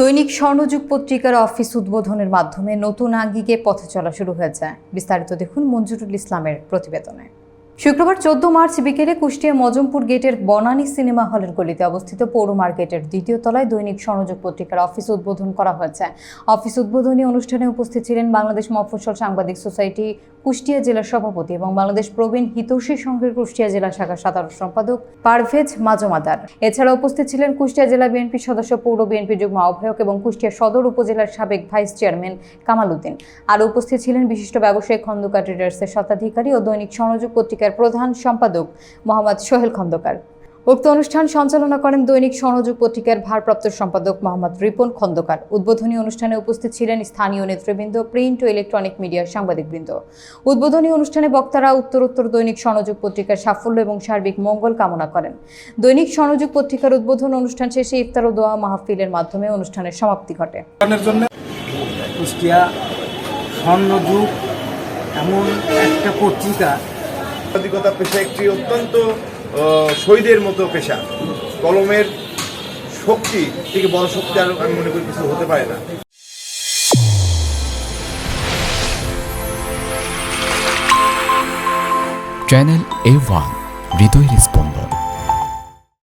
দৈনিক স্বর্ণযুগ পত্রিকার অফিস উদ্বোধনের মাধ্যমে নতুন আঙ্গিকে পথে চলা শুরু হয়েছে। বিস্তারিত দেখুন মঞ্জুরুল ইসলামের প্রতিবেদনে। শুক্রবার চোদ্দ মার্চ বিকেলে কুষ্টিয়া মজমপুর গেটের বনানী সিনেমা হলের গলিতে অবস্থিত পৌর মার্কেটের দ্বিতীয় তলায় দৈনিক সংযোগ পত্রিকার অফিস উদ্বোধন করা হয়েছে। অফিস উদ্বোধনী অনুষ্ঠানে উপস্থিত ছিলেন বাংলাদেশ মফস্বল সাংবাদিক সোসাইটি কুষ্টিয়া জেলার সভাপতি এবং বাংলাদেশ প্রবীণ হিতৈষী সংঘের কুষ্টিয়া জেলা শাখার সাধারণ সম্পাদক পারভেজ মাজমাদার। এছাড়া উপস্থিত ছিলেন কুষ্টিয়া জেলা বিএনপি সদস্য, পৌর বিএনপি যুগ্ম আহ্বায়ক এবং কুষ্টিয়া সদর উপজেলার সাবেক ভাইস চেয়ারম্যান কামাল উদ্দিন। আর উপস্থিত ছিলেন বিশিষ্ট ব্যবসায়ী খন্দকার ট্রেডার্সের স্বত্বাধিকারী ও দৈনিক স্বর্ণযুগ পত্রিকার প্রধান সম্পাদক মোহাম্মদ সোহেল খন্দকার। উক্ত অনুষ্ঠান সঞ্চালনা করেন দৈনিক স্বর্ণযুগ পত্রিকার ভারপ্রাপ্ত সম্পাদক মোহাম্মদ রিপন খন্দকার। উদ্বোধনী অনুষ্ঠানে উপস্থিত ছিলেন স্থানীয় নেতৃবৃন্দ, প্রিন্ট ও ইলেকট্রনিক মিডিয়ার সাংবাদিকবৃন্দ। উদ্বোধনী অনুষ্ঠানে বক্তারা উত্তরোত্তর দৈনিক স্বর্ণযুগ পত্রিকার সাফল্য এবং সার্বিক মঙ্গল কামনা করেন। দৈনিক স্বর্ণযুগ পত্রিকার উদ্বোধন অনুষ্ঠান শেষে ইফতার ও দোয়া মাহফিলের মাধ্যমে অনুষ্ঠানের সমাপ্তি ঘটে। কুষ্টিয়া স্বর্ণযুগ এমন একটা পত্রিকা সাংবাদিকতা পেশা একটি অত্যন্ত শহীদের মতো পেশা। কলমের শক্তি থেকে বড় শক্তি আর আমি মনে করি কিছু হতে পারে না। চ্যানেল এ ওয়ান হৃদয় স্পন্দন